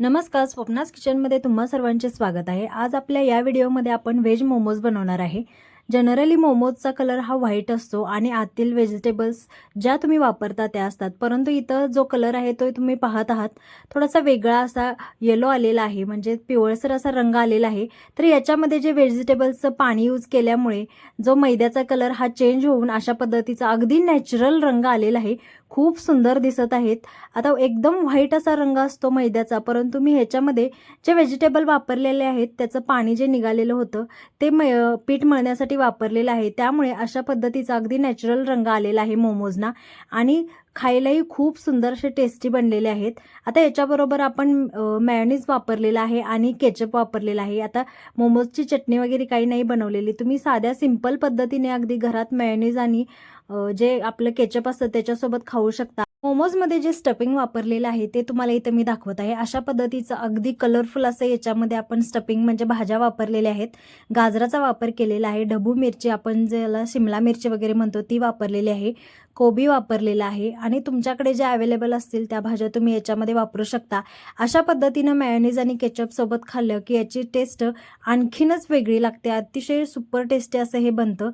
नमस्कार स्वप्नास किचनमध्ये तुम्हा सर्वांचे स्वागत आहे. आज आपल्या या व्हिडिओमध्ये आपण व्हेज मोमोज बनवणार आहे. जनरली मोमोजचा कलर हा व्हाईट असतो आणि आतील व्हेजिटेबल्स ज्या तुम्ही वापरता त्या असतात. परंतु इथं जो कलर आहे तो तुम्ही पाहत आहात. थोडासा वेगळा असा येलो आलेला आहे म्हणजे पिवळसर असा रंग आलेला आहे. तर याच्यामध्ये जे व्हेजिटेबल्सचं पाणी यूज केल्यामुळे जो मैद्याचा कलर हा चेंज होऊन अशा पद्धतीचा अगदी नॅचरल रंग आलेला आहे. खूप सुंदर दिसत आहेत. आता एकदम व्हाईट असा रंग असतो मैद्याचा परंतु मी ह्याच्यामध्ये जे व्हेजिटेबल वापरलेले आहेत त्याचं पाणी जे निघालेलं होतं ते मै पीठ मळण्यासाठी वापरलेलं आहे. त्यामुळे अशा पद्धतीचा अगदी नॅचरल रंग आलेला आहे मोमोजना. आणि खायलाही खूप सुंदर असे टेस्टी बनलेले आहेत. आता याच्याबरोबर आपण मॅयोनीज वापरलेला आहे आणि केचप वापरलेला आहे. आता मोमोजची चटणी वगैरे काही नाही बनवलेली. तुम्ही साध्या सिंपल पद्धतीने अगदी घरात मॅयोनीज आणि जे आपलं केचप असतं त्याच्यासोबत खाऊ शकता. मोमोजमध्ये जे स्टफिंग वापरलेलं आहे ते तुम्हाला इथं मी दाखवत आहे. अशा पद्धतीचं अगदी कलरफुल असं याच्यामध्ये आपण स्टफिंग म्हणजे भाज्या वापरलेल्या आहेत. गाजराचा वापर केलेला आहे. ढबू मिरची आपण ज्याला शिमला मिरची वगैरे म्हणतो ती वापरलेली आहे. कोबी वापरलेला आहे. आणि तुमच्याकडे ज्या अवेलेबल असतील त्या भाज्या तुम्ही याच्यामध्ये वापरू शकता. अशा पद्धतीनं मॅयोनीज आणि केचपसोबत खाल्लं की याची टेस्ट आणखीनच वेगळी लागते. अतिशय सुपर टेस्टी असं हे बनतं.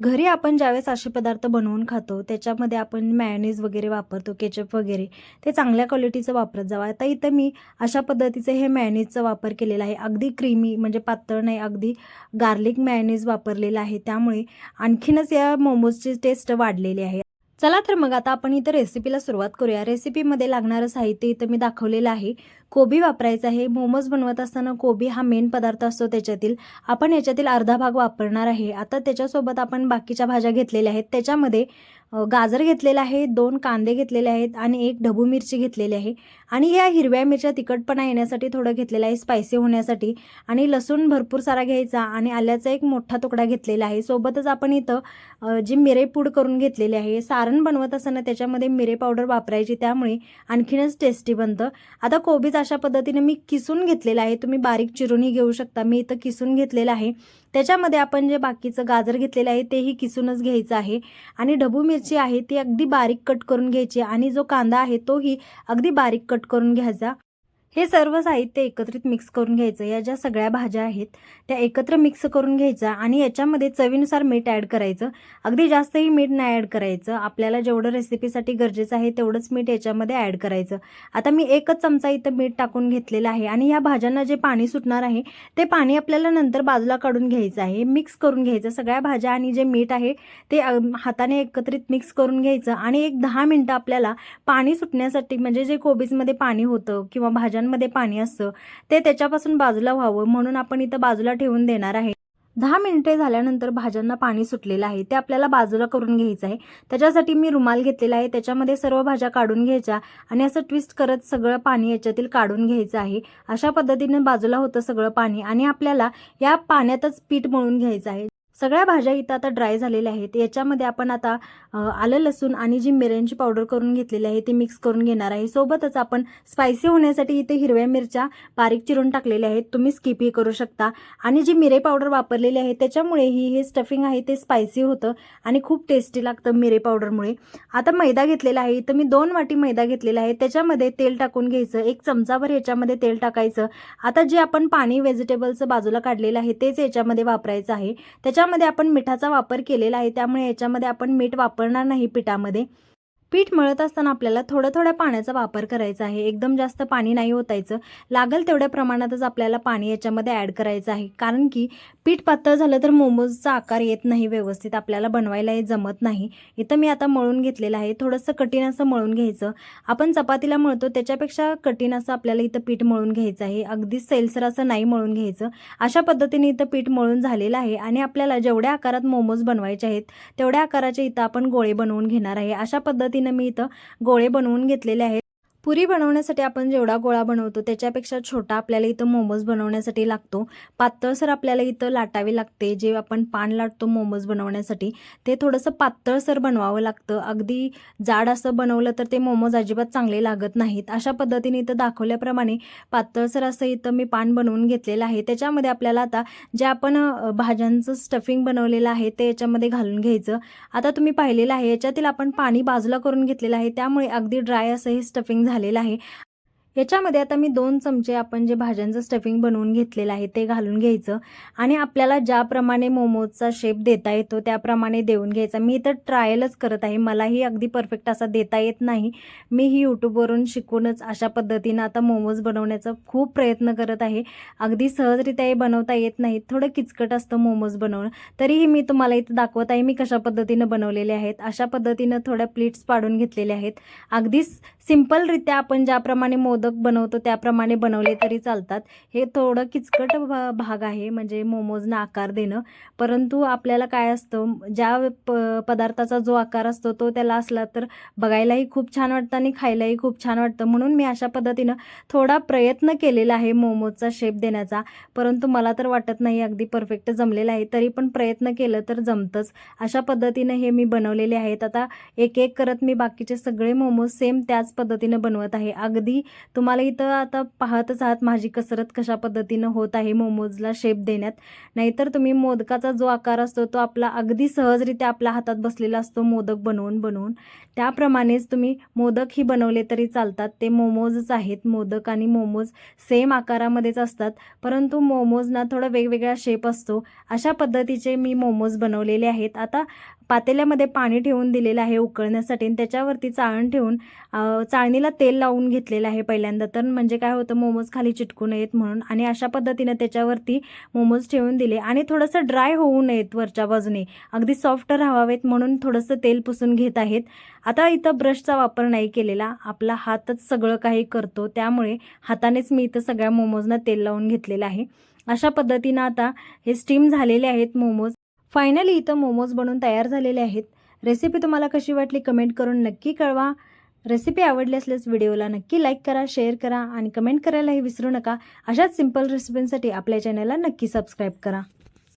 घरी आपण ज्यावेळेस असे पदार्थ बनवून खातो त्याच्यामध्ये आपण मॅयोनीज वगैरे वापरतो केचप वगैरे ते चांगल्या क्वालिटीचं वापरत जावं. आता इथं मी अशा पद्धतीचं हे मॅयोनीजचा वापर केलेला आहे. अगदी क्रीमी म्हणजे पातळ नाही अगदी गार्लिक मॅयोनीज वापरलेलं आहे. त्यामुळे आणखीनच या मोमोजची टेस्ट वाढलेली आहे. चला तर मग आता आपण इथं रेसिपीला सुरुवात करूया. रेसिपीमध्ये लागणारं साहित्य इथं मी दाखवलेलं आहे. कोबी वापरायचं आहे. मोमोज बनवत असताना कोबी हा मेन पदार्थ असतो त्याच्यातील. आपण याच्यातील अर्धा भाग वापरणार आहे. आता त्याच्यासोबत आपण बाकीच्या भाज्या घेतलेल्या आहेत. त्याच्यामध्ये गाजर घेतलेला आहे दोन कांदे घेतलेले आहेत आणि एक ढबू मिरची घेतलेली आहे. आणि या हिरव्या मिरच्या तिखटपणा येण्यासाठी थोडं घेतलेलं आहे स्पायसी होण्यासाठी. आणि लसूण भरपूर सारा घ्यायचा आणि आल्याचा एक मोठा तुकडा घेतलेला आहे. सोबतच आपण इथं जी मिरे पूड करून घेतलेली आहे सारण बनवत असताना त्याच्यामध्ये मिरे पावडर वापरायची त्यामुळे आणखीनच टेस्टी बनतं. आता कोबीज अशा पद्धतीने मी किसून घेतलेलं आहे. तुम्ही बारीक चिरूनही घेऊ शकता. मी इथं किसून घेतलेलं आहे. त्याच्यामध्ये आपण जे बाकीचं गाजर घेतलेलं आहे तेही किसूनच घ्यायचं आहे. आणि ढबू मिरची आहे ती अगदी बारीक कट करून घ्यायची आणि जो कांदा आहे तोही अगदी बारीक कट करून घ्यायचा. हे सर्व साहित्य एकत्रित मिक्स करून घ्यायचं. या ज्या सगळ्या भाज्या आहेत त्या एकत्र मिक्स करून घ्यायच्या आणि याच्यामध्ये चवीनुसार मीठ ॲड करायचं. अगदी जास्तही मीठ नाही ॲड करायचं. आपल्याला जेवढं रेसिपीसाठी गरजेचं आहे तेवढंच मीठ याच्यामध्ये ॲड करायचं. आता मी एकच चमचा इथं मीठ टाकून घेतलेलं आहे आणि ह्या भाज्यांना जे पाणी सुटणार आहे ते पाणी आपल्याला नंतर बाजूला काढून घ्यायचं आहे. मिक्स करून घ्यायचं. सगळ्या भाज्या आणि जे मीठ आहे ते हाताने एकत्रित मिक्स करून घ्यायचं आणि एक दहा मिनटं आपल्याला पाणी सुटण्यासाठी म्हणजे जे कोबीजमध्ये पाणी होतं किंवा भाज्या भाज्यांमध्ये पाणी असतं ते त्याच्यापासून बाजूला व्हावं म्हणून आपण इथं बाजूला ठेवून देणार आहे. दहा मिनिटे झाल्यानंतर भाज्यांना पाणी सुटलेलं आहे ते आपल्याला बाजूला करून घ्यायचं आहे. त्याच्यासाठी मी रुमाल घेतलेला आहे त्याच्यामध्ये सर्व भाज्या काढून घ्यायच्या आणि असं ट्विस्ट करत सगळं पाणी याच्यातील काढून घ्यायचं आहे. अशा पद्धतीने बाजूला होतं सगळं पाणी आणि आपल्याला या पाण्यातच पीठ मळून घ्यायचं आहे. सगळ्या भाज्या इथं आता ड्राय झालेल्या आहेत. याच्यामध्ये आपण आता आलं लसूण आणि जी मिऱ्यांची पावडर करून घेतलेली आहे ती मिक्स करून घेणार आहे. सोबतच आपण स्पायसी होण्यासाठी इथे हिरव्या मिरच्या बारीक चिरून टाकलेल्या आहेत. तुम्ही स्किपही करू शकता. आणि जी मिरे पावडर वापरलेली आहे त्याच्यामुळे ही हे स्टफिंग आहे ते स्पायसी होतं आणि खूप टेस्टी लागतं मिरे पावडरमुळे आता मैदा घेतलेला आहे. इथं मी दोन वाटी मैदा घेतलेला आहे. त्याच्यामध्ये तेल टाकून घ्यायचं. एक चमचाभर याच्यामध्ये तेल टाकायचं. आता जे आपण पाणी व्हेजिटेबलचं बाजूला काढलेलं आहे तेच याच्यामध्ये वापरायचं आहे. त्याच्या त्याच्यामध्ये आपण मिठाचा वापर केलेला आहे त्यामुळे याच्यामध्ये आपण मीठ वापरणार नाही पिठामध्ये. पीठ मळत असताना आपल्याला थोड्या थोड्या पाण्याचा वापर करायचा आहे. एकदम जास्त पाणी नाही ओतायचं. लागेल तेवढ्या प्रमाणातच आपल्याला पाणी याच्यामध्ये ॲड करायचं आहे. कारण की पीठ पातळ झालं तर मोमोजचा आकार येत नाही व्यवस्थित. आपल्याला बनवायला हे जमत नाही. इथं मी आता मळून घेतलेलं आहे. थोडंसं कठीण असं मळून घ्यायचं. आपण चपातीला मळतो त्याच्यापेक्षा कठीण असं आपल्याला इथं पीठ मळून घ्यायचं आहे. अगदी सैलसर असं नाही मळून घ्यायचं. अशा पद्धतीने इथं पीठ मळून झालेलं आहे आणि आपल्याला जेवढ्या आकारात मोमोज बनवायचे आहेत तेवढ्या आकाराचे इथं आपण गोळे बनवून घेणार आहे. अशा पद्धतीने मी इथं गोळे बनवून घेतलेले आहेत. पुरी बनवण्यासाठी आपण जेवढा गोळा बनवतो त्याच्यापेक्षा छोटा आपल्याला इथं मोमोज बनवण्यासाठी लागतो. पातळसर आपल्याला इथं लाटावे लागते. जे आपण पान लाटतो मोमोज बनवण्यासाठी ते थोडंसं पातळसर बनवावं लागतं. अगदी जाड असं बनवलं तर ते मोमोज अजिबात चांगले लागत नाहीत. अशा पद्धतीने इथं दाखवल्याप्रमाणे पातळसर असं इथं मी पान बनवून घेतलेलं आहे. त्याच्यामध्ये आपल्याला आता जे आपण भाज्यांचं स्टफिंग बनवलेलं आहे ते याच्यामध्ये घालून घ्यायचं. आता तुम्ही पाहिलेलं आहे याच्यातील आपण पाणी बाजूला करून घेतलेलं आहे. त्यामुळे अगदी ड्राय असं हे स्टफिंग झालेला आहे. याच्यामध्ये आता मी दोन चमचे आपण जे भाज्यांचं स्टफिंग बनवून घेतलेलं आहे ते घालून घ्यायचं. आणि आपल्याला ज्याप्रमाणे मोमोजचा शेप देता येतो त्याप्रमाणे देऊन घ्यायचा. मी तर ट्रायलच करत आहे. मलाही अगदी परफेक्ट असा देता येत नाही. मी ही यूट्यूबवरून शिकूनच अशा पद्धतीनं आता मोमोज बनवण्याचा खूप प्रयत्न करत आहे. अगदी सहजरित्या हे बनवता येत नाही. थोडं किचकट असतं मोमोज बनवणं. तरीही मी तुम्हाला इथं दाखवत आहे मी कशा पद्धतीनं बनवलेले आहेत. अशा पद्धतीनं थोड्या प्लेट्स पाडून घेतलेल्या आहेत. अगदी सिम्पलरित्या आपण ज्याप्रमाणे मोद मोदक बनवतो त्याप्रमाणे बनवले तरी चालतात. हे थोडं किचकट भाग आहे म्हणजे मोमोजना आकार देणं. परंतु आपल्याला काय असतं ज्या प पदार्थाचा जो आकार असतो तो त्याला असला तर बघायलाही खूप छान वाटतं आणि खायलाही खूप छान वाटतं. म्हणून मी अशा पद्धतीनं थोडा प्रयत्न केलेला आहे मोमोजचा शेप देण्याचा. परंतु मला तर वाटत नाही अगदी परफेक्ट जमलेला आहे. तरी पण प्रयत्न केलं तर जमतंच. अशा पद्धतीनं हे मी बनवलेले आहेत. आता एक एक करत मी बाकीचे सगळे मोमोज सेम त्याच पद्धतीनं बनवत आहे. अगदी तुम्हाला इथं आता पाहतच आहात माझी कसरत कशा पद्धतीनं होत आहे मोमोजला शेप देण्यात. नाहीतर तुम्ही मोदकाचा जो आकार असतो तो आपला अगदी सहजरित्या आपल्या हातात बसलेला असतो मोदक बनवून बनवून. त्याप्रमाणेच तुम्ही मोदकही बनवले तरी चालतात. ते मोमोजच आहेत. मोदक आणि मोमोज सेम आकारामध्येच असतात. परंतु मोमोजना थोडा वेगवेगळा शेप असतो. अशा पद्धतीचे मी मोमोज बनवलेले आहेत. आता पातेल्यामध्ये पाणी ठेवून दिलेलं आहे उकळण्यासाठी आणि त्याच्यावरती चाळण ठेवून चाळणीला तेल लावून घेतलेलं आहे पहिल्यांदा. तर म्हणजे काय होतं मोमोज खाली चिटकू नयेत म्हणून आणि अशा पद्धतीनं त्याच्यावरती मोमोज ठेवून दिले. आणि थोडंसं ड्राय होऊ नयेत वरच्या बाजूने. अगदी सॉफ्ट राहावेत म्हणून थोडंसं तेल पुसून घेत आहेत. आता इथं ब्रशचा वापर नाही केलेला. आपला हातच सगळं काही करतो. त्यामुळे हातानेच मी इथं सगळ्या मोमोजना तेल लावून घेतलेलं आहे. अशा पद्धतीनं आता हे स्टीम झालेले आहेत मोमोज. फायनली इथं मोमोज बनून तयार झालेले आहेत. रेसिपी तुम्हाला कशी वाटली कमेंट करून नक्की कळवा. रेसिपी आवडली असल्यास व्हिडिओला नक्की लाईक करा शेअर करा आणि कमेंट करायलाही विसरू नका. अशाच सिंपल रेसिपींसाठी आपल्या चॅनलला नक्की सबस्क्राईब करा.